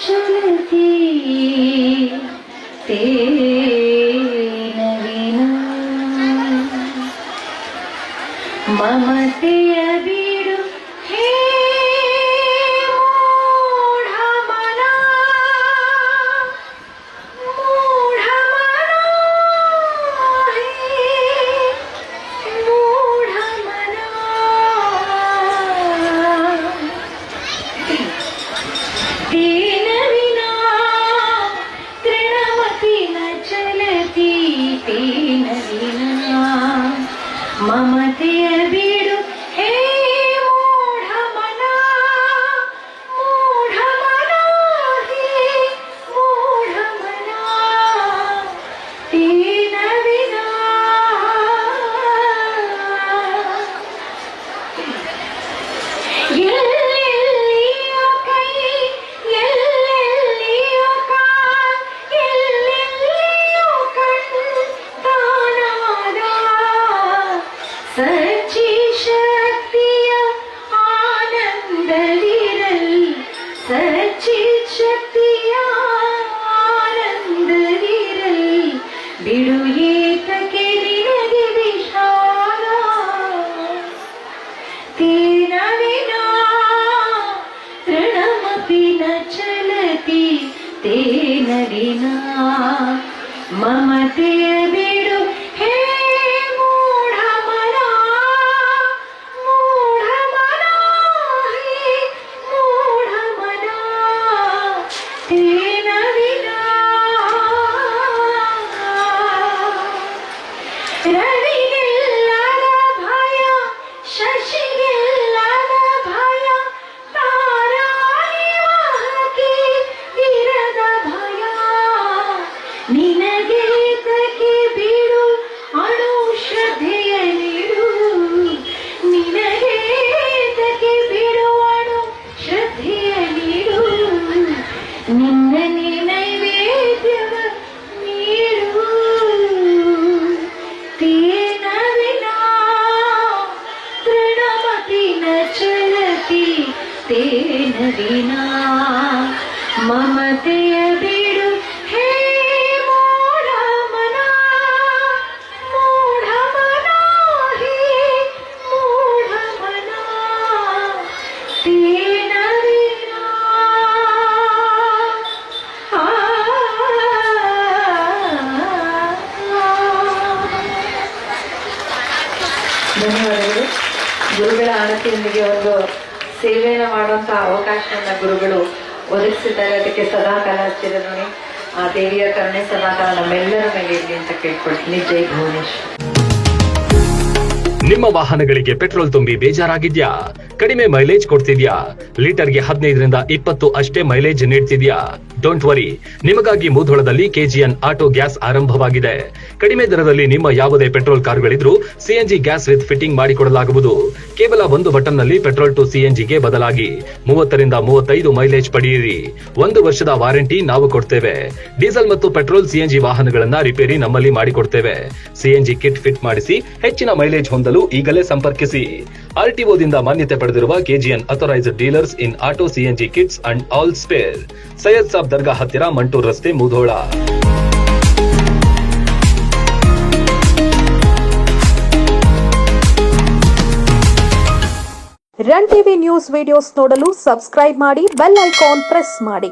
चुनती तेन विना ममते अबीडु हे मूढमना मूढमना हे मूढमना ममतेय बीडु तेन विना ತೇನ ದಿನ. ಮಮತೆಯ ಬಿಡು. ಹೇ ಮೂಢಮನ ಮೂಢಮನ ಹೇ ಮೂಢಮನ ತೇನ ದಿನ ಧನ್ಯವಾದಗಳು. ಗುರುಗಳ ಆಣತಿಯೊಂದಿಗೆ ಒಂದು ಸೇವೆಯನ್ನು ಮಾಡುವಂತ ಅವಕಾಶವನ್ನ ಗುರುಗಳು ಒದಗಿಸಿದ್ದಾರೆ. ಅದಕ್ಕೆ ಸದಾ ಕಾಲ ಚಿರಋಣಿ ಆ ದೇವಿಯ ಕರುಣೆ ಸದಾ ಕಾಲ ನಮ್ಮೆಲ್ಲರ ಮೇಲೆ ಇರಲಿ ಅಂತ ಕೇಳ್ಕೊಳ್ತೀನಿ. ಜೈ ಭುವನೇಶ್ವರ್. ನಿಮ್ಮ ವಾಹನಗಳಿಗೆ ಪೆಟ್ರೋಲ್ ತುಂಬಿ ಬೇಜಾರಾಗಿದ್ಯಾ? ಕಡಿಮೆ ಮೈಲೇಜ್ ಕೊಡ್ತಿದ್ಯಾ? ಲೀಟರ್ಗೆ ಹದಿನೈದರಿಂದ ಇಪ್ಪತ್ತು ಅಷ್ಟೇ ಮೈಲೇಜ್ ನೀಡ್ತಿದ್ಯಾ? ಡೋಂಟ್ ವರಿ ನಿಮಗಾಗಿ ಮೂಧೋಳದಲ್ಲಿ ಕೆಜಿಎನ್ ಆಟೋ ಗ್ಯಾಸ್ ಆರಂಭವಾಗಿದೆ. ಕಡಿಮೆ ದರದಲ್ಲಿ ನಿಮ್ಮ ಯಾವುದೇ ಪೆಟ್ರೋಲ್ ಕಾರುಗಳಿದ್ರೂ ಸಿಎನ್ಜಿ ಗ್ಯಾಸ್ ವಿತ್ ಫಿಟ್ಟಿಂಗ್ ಮಾಡಿಕೊಡಲಾಗುವುದು. ಕೇವಲ ಒಂದು ಬಟನ್ನಲ್ಲಿ ಪೆಟ್ರೋಲ್ ಟು ಸಿಎನ್ಜಿಗೆ ಬದಲಾಗಿ ಮೂವತ್ತರಿಂದ ಮೂವತ್ತೈದು ಮೈಲೇಜ್ ಪಡೆಯಿರಿ. ಒಂದು ವರ್ಷದ ವಾರಂಟಿ ನಾವು ಕೊಡ್ತೇವೆ. ಡೀಸೆಲ್ ಮತ್ತು ಪೆಟ್ರೋಲ್ ಸಿಎನ್ಜಿ ವಾಹನಗಳನ್ನ ರಿಪೇರಿ ನಮ್ಮಲ್ಲಿ ಮಾಡಿಕೊಡ್ತೇವೆ. ಸಿಎನ್ಜಿ ಕಿಟ್ ಫಿಟ್ ಮಾಡಿಸಿ ಹೆಚ್ಚಿನ ಮೈಲೇಜ್ ಹೊಂದಲು ಈಗಲೇ ಸಂಪರ್ಕಿಸಿ. ಆರ್ಟಿಒದಿಂದ ಮಾನ್ಯತೆ ಪಡೆದಿರುವ KGN authorised dealers in auto CNG kits and all spare Syed Sab Dargah ಹತ್ತಿರ ಮಂಟೂರ್ ರಸ್ತೆ, Mudhol. Run TV news videos ನೋಡಲು ಸಬ್ಸ್ಕ್ರೈಬ್ ಮಾಡಿ ಬೆಲ್ ಐಕಾನ್ ಪ್ರೆಸ್ ಮಾಡಿ.